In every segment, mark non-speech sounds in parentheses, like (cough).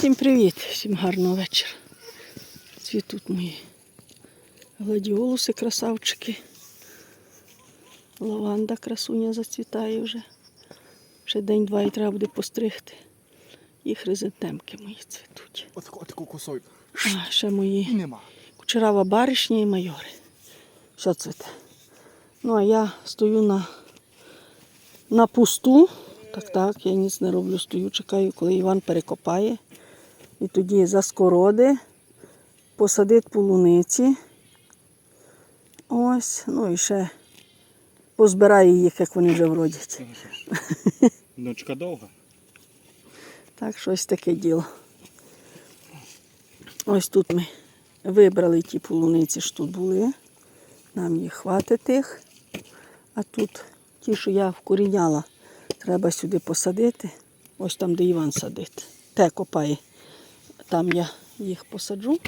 Всім привіт, всім гарного вечора. Цвітуть мої гладіолуси, красавчики. Лаванда красуня зацвітає вже. Ще день-два і треба буде постригти. І хризантемки мої цвітуть. Отаку, косою. А ще мої нема. кучерава баришня і майори. Що цвіте? Ну, а я стою на, на пусту. Так, так, я ніц не роблю, стою, чекаю, коли Іван перекопає. І тоді заскороди, посадить полуниці. Ось, ну і ще позбираю їх, як вони вже вродять. (laughs) Ночка довга. Так, щось таке діло. Ось тут ми вибрали ті полуниці, що тут були. Нам їх хватить тих. А тут ті, що я вкоріняла, треба сюди посадити. Ось там, де Іван садить. Те копає. Там я їх посаджу.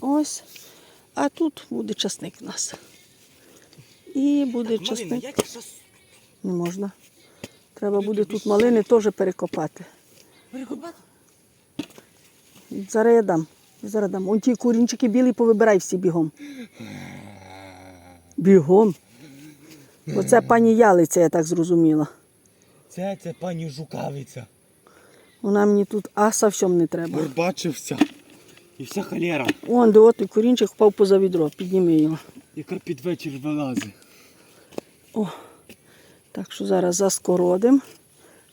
Ось. А тут буде часник у нас. І буде часник. як я щас Не можна. Треба буде тут малини теж перекопати. перекопати? Зараз я дам. Зараз дам. Он ті курінчики білі повибирай всі бігом. Бігом. Оце пані ялиця, я так зрозуміла. Це, це пані жукавиця. Вона мені тут аса всьому не треба. Горбачився. І вся холера, Он де от і курінчик впав поза відро. Підніми його. яка під вечір вилазить. О, так що зараз заскородим.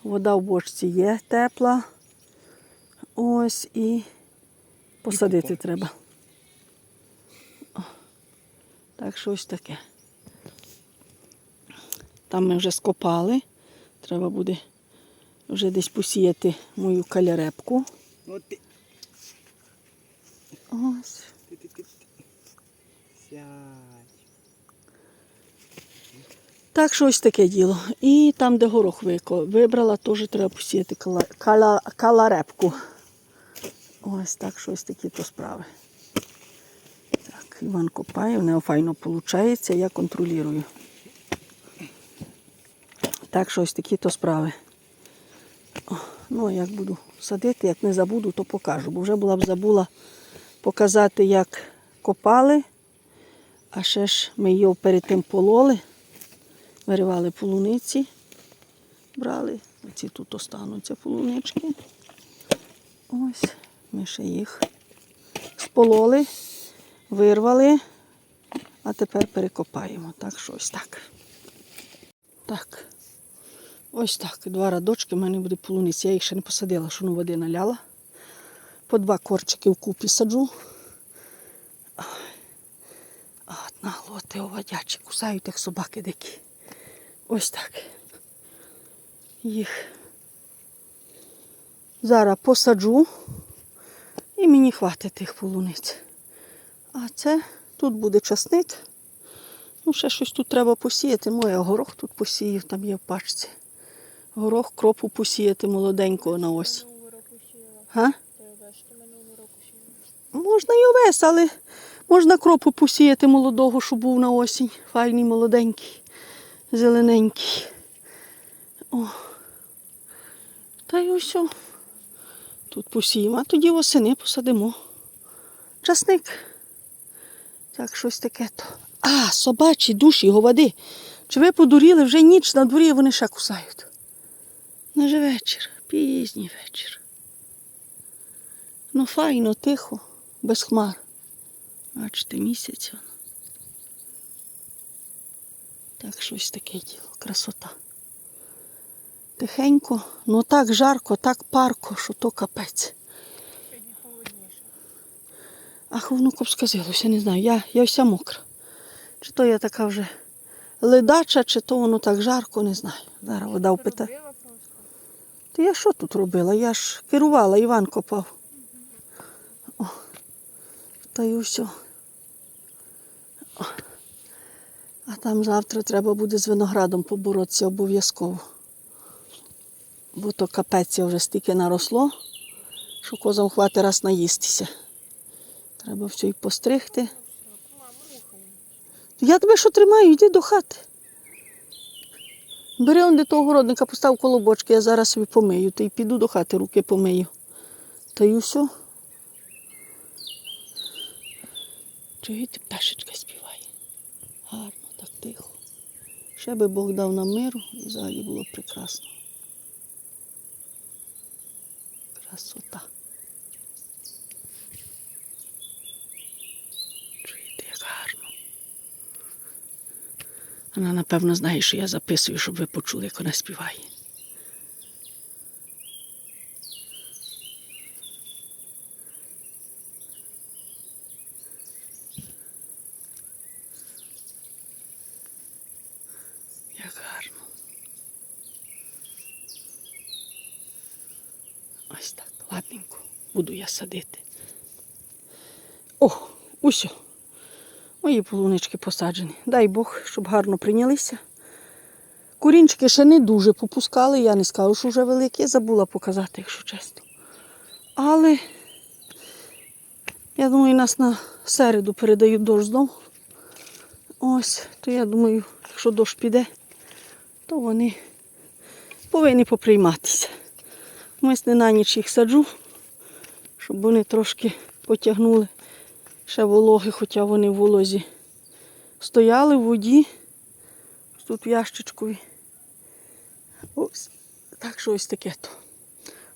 Вода в бочці є тепла. Ось і посадити купати. треба. О, так що ось таке. Там ми вже скопали. Треба буде вже десь посіяти мою калярепку. Ось. Так що ось таке діло. І там, де горох вибрала, теж треба посіяти кала, кала, каларепку. Ось так, що ось такі то справи. Так, Іван копає, в нього файно виходить, я контролюю. Так що ось такі то справи. Ну, а як буду садити, як не забуду, то покажу. Бо вже була б забула показати, як копали. А ще ж ми його перед тим пололи. Виривали полуниці, брали. Оці тут остануться полунички. Ось, ми ще їх спололи, вирвали, а тепер перекопаємо. Так що ось так. Так. Ось так. Два радочки в мене буде полуниці. Я їх ще не посадила, що ну води наляла. По два корчики вкупі саджу. А от наглоти овадячі, кусають як собаки дикі. Ось так. Їх зараз посаджу і мені хватить тих полуниць. А це тут буде часник. Ну, ще щось тут треба посіяти. Моє горох тут посію, там є в пачці. Горох, кропу посіяти молоденького на осінь. Га? Можна і овес, але можна кропу посіяти молодого, щоб був на осінь. Файний, молоденький, зелененький. О. Та й ось. Тут посіємо, а тоді восени посадимо. Часник. Так, щось таке то. А, собачі душі, говади. Чи ви подуріли вже ніч на дворі, вони ще кусають. Не же вечір, пізній вечір. Ну, файно, тихо, без хмар. Бачите, місяць. он. Так, щось таке діло, красота. Тихенько, ну так жарко, так парко, що то капець. Ах, воно сказилося, не знаю. Я, я вся мокра. Чи то я така вже ледача, чи то воно так жарко, не знаю. Зараз вода впитає. Я що тут робила? Я ж керувала, Іван копав. О, та й усе. А там завтра треба буде з виноградом поборотися обов'язково. Бо то капець вже стільки наросло, що козам хватить раз наїстися. Треба все і постригти. Я тебе що тримаю, йди до хати. Бери он до того городника, постав коло бочки, я зараз собі помию, та й піду до хати, руки помию. Та й все. Чуєте, пташечка співає. Гарно, так тихо. Ще би Бог дав нам миру і взагалі було прекрасно. Красота. Чуєте, як гарно. Вона, напевно, знає, що я записую, щоб ви почули, як вона співає. Гарно. Ось так, ладненько. Буду я садити. О, усьо. Мої полунички посаджені. Дай Бог, щоб гарно прийнялися. Курінчики ще не дуже попускали, я не скажу, що вже великі. Забула показати, якщо чесно. Але я думаю, нас на середу передають дощ знову. Ось, то я думаю, якщо дощ піде, то вони повинні поприйматися. Ось не на ніч їх саджу, щоб вони трошки потягнули ще вологи, хоча вони в волозі стояли в воді. Тут в. Ось. Так що ось таке то.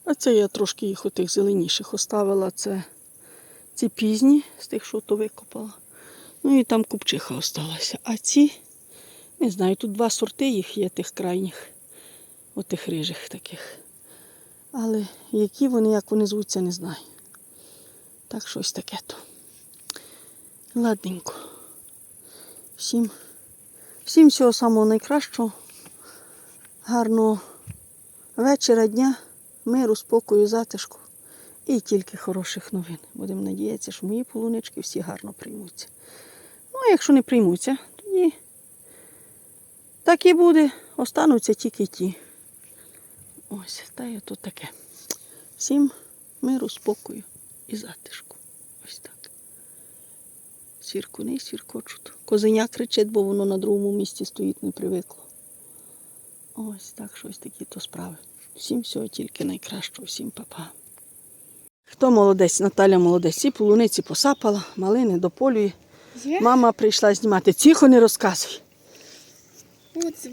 А це я трошки їх отих зеленіших оставила. Це ці пізні, з тих, що то викопала. Ну і там купчиха осталася. А ці, не знаю, тут два сорти їх є, тих крайніх, отих рижих таких. Але які вони, як вони звуться, не знаю. Так що ось таке то. Ладненько. Всім, всім всього самого найкращого. Гарного вечора, дня, миру, спокою, затишку і тільки хороших новин. Будемо надіятися, що мої полунички всі гарно приймуться. Ну, а якщо не приймуться, тоді так і буде. Остануться тільки ті. Ось, та й тут таке. Всім миру, спокою і затишку. Ось так. Сіркуни сіркочуть. Козеня кричить, бо воно на другому місці стоїть, не привикло. Ось так, щось такі то справи. Всім всього тільки найкращого, всім папа. Хто молодець? Наталя молодець. Всі полуниці посапала, малини дополює. Є? Мама прийшла знімати. Тихо не розказуй.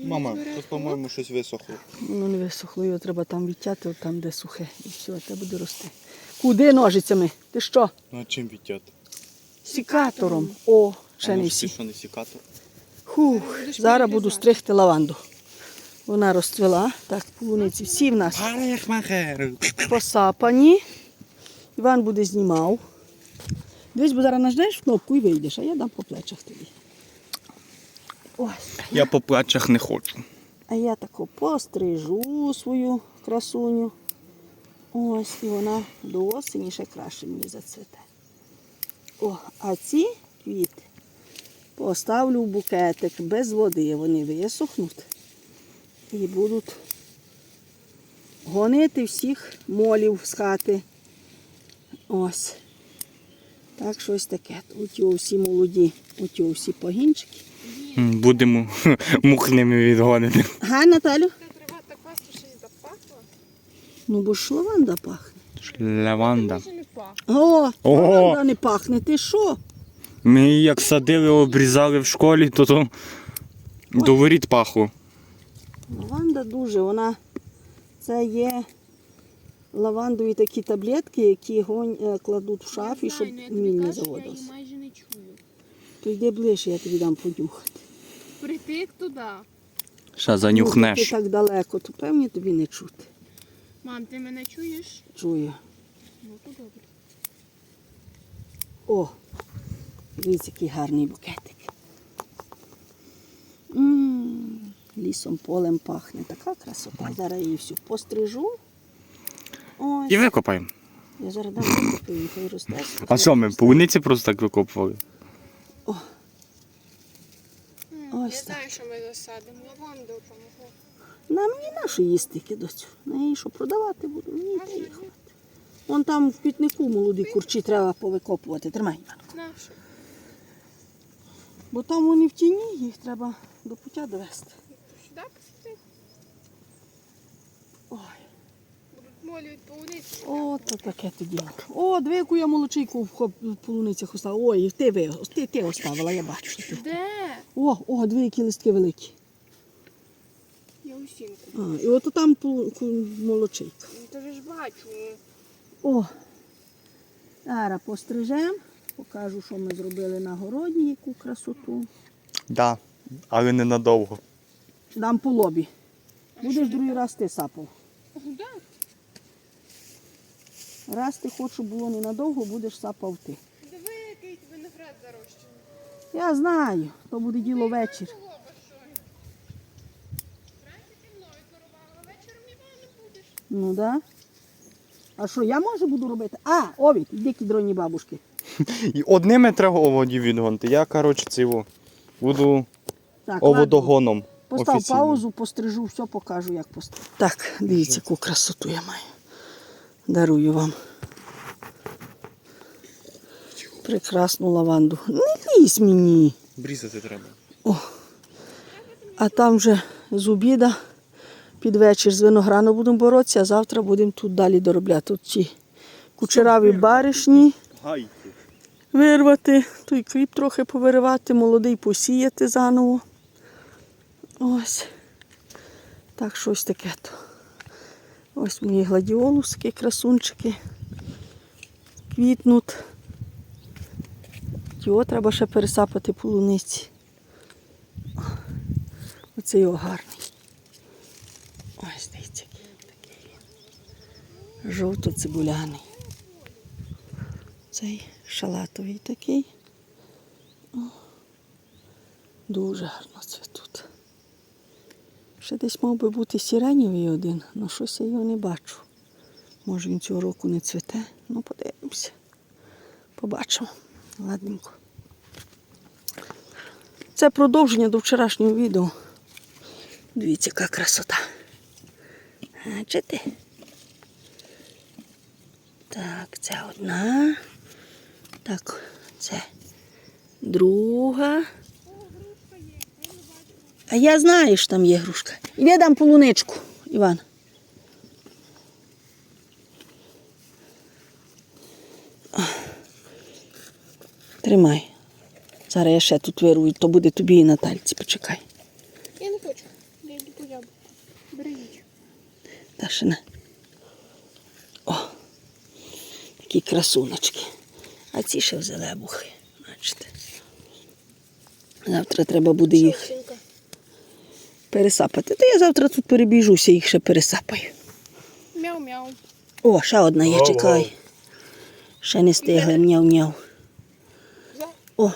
Мама, тут, по-моєму, щось висохло. Воно не висохло, його треба там відтяти, от там, де сухе. І все, те буде рости. Куди ножицями? Ти що? Ну а чим відтяти? Сікатором. О, ще не що сікатор? Хух, зараз буду стригти лаванду. Вона розцвіла. Так, полуниці всі в нас посапані. Іван буде знімав. Дивись, бо зараз наждеш кнопку і вийдеш, а я дам по плечах тобі. Ось. Я по плачах не хочу. А я тако пострижу свою красуню. Ось, і вона до осені ще краще мені зацвіте. О, а ці квіти поставлю в букетик без води. Вони висохнуть і будуть гонити всіх молів з хати. Ось. Так, щось таке. Оті всі молоді, оті всі погінчики. Будемо (laughs) мухними відгонити. Га, Наталю? Треба так класно щось запахло. Ну, бо ж лаванда пахне. Лаванда. О, О! лаванда не пахне. Ти що? Ми її як садили, обрізали в школі, то то до воріт пахло. Лаванда дуже, вона це є лавандові такі таблетки, які гонь, е, кладуть в шафі, щоб ну, я міль не кажу, Я заводився. її майже не чую. То йди ближче, я тобі дам понюхати. Притик туди. Ще Ну, ти занюхнеш. так далеко, то певні тобі не чути. Мам, ти мене чуєш? Чую. Ну то добре. О, дивіться, який гарний букетик. М, Лісом полем пахне. Така красота. Зараз її всю пострижу. Ось. І викопаємо. Я зараз дам викопаю, хай росте. А що ми, полуниці просто так викопували? О, Ось я так. знаю, що ми засадимо. Лаванду помогу. На мені нашу їсти кидать. На її що продавати буду. Мені та Можна, їх. хватить. Вон там в пітнику молоді курчі треба повикопувати. Тримай. Іванко. Бо там вони в тіні, їх треба до пуття довести. Сюди посити. Ой. Будуть полуниці. О, то таке тоді. О, диви, яку я молочийку в полуницях оставила. Ой, ти ви, ти, ти оставила, я бачу. Що ти. Де? О, о, диви, які листки великі. Я усінку. А, і от там молочийка. Ну, Та ж бачу. О, зараз пострижем, покажу, що ми зробили на городі, яку красоту. Да, але ненадовго. Дам по лобі. Будеш другий раз ти сапав. Раз ти хочеш, щоб було ненадовго, будеш сапав ти. Диви, який виноград зарощений. Я знаю, то буде діло вечір. Ну да. А що, я можу буду робити? А, овід, дикі дроні бабушки. (laughs) І одними треба оводів відгонити. Я, коротше, цього буду Так, ладно. оводогоном. Постав офіційним. паузу, пострижу, все покажу, як пострижу. Так, дивіться, яку красоту я маю. Дарую вам. Прекрасну лаванду. Не лізь мені. Брізати треба. А там вже з обіда під вечір з винограну будемо боротися, а завтра будемо тут далі доробляти. Тут ці кучераві баришні вирвати, той кріп трохи повиривати, молодий посіяти заново. Ось. Так, щось таке то. Ось мої гладіолуски, красунчики. Квітнуть. Його треба ще пересапати полуниці. Оце його гарний. Ось дивіться, який такий він. Жовто-цибуляний. Цей шалатовий такий. О, дуже гарно цвітуть. Ще десь мав би бути сиренєвий один, але щось я його не бачу. Може він цього року не цвіте. Ну, подивимося. Побачимо. Ладненько. Це продовження до вчорашнього відео. Дивіться, яка красота. Бачите? Так, це одна. Так, це друга. А я знаю, що там є грушка. Іди дам полуничку, Іван. Тримай. Зараз я ще тут вирую, то буде тобі і Натальці, почекай. Я не хочу. Я йду по яблуку. Бери їж. Та ще не. О, такі красуночки. А ці ще в зелебухи. Бачите. Завтра треба буде їх пересапати. Та я завтра тут перебіжуся, їх ще пересапаю. Мяу-мяу. О, ще одна є, чекай. Ще не стигли, мяу-мяу. О,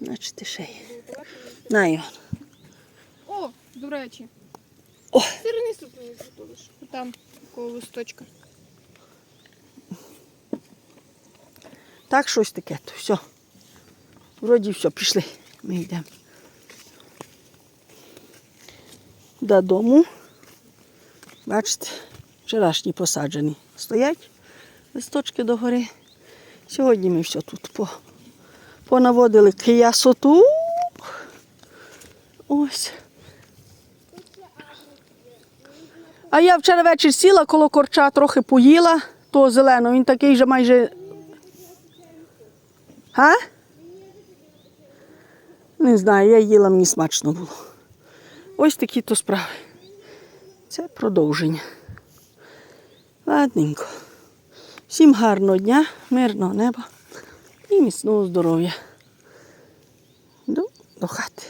бачите, ще є. На, Іван. О, до речі. О. Сирний суп мені. Там такого листочка. Так, щось таке. То все. Вроді все, пішли. Ми йдемо. Додому. Бачите, вчорашні посаджені стоять листочки догори. Сьогодні ми все тут по, понаводили киясоту. Ось. А я вчора вечір сіла коло корча, трохи поїла, того зеленого, він такий же майже А? Не знаю, я їла, мені смачно було. Ось такі то справи. Це продовження. Ладненько. Всім гарного дня, мирного неба і міцного здоров'я. До, до хати.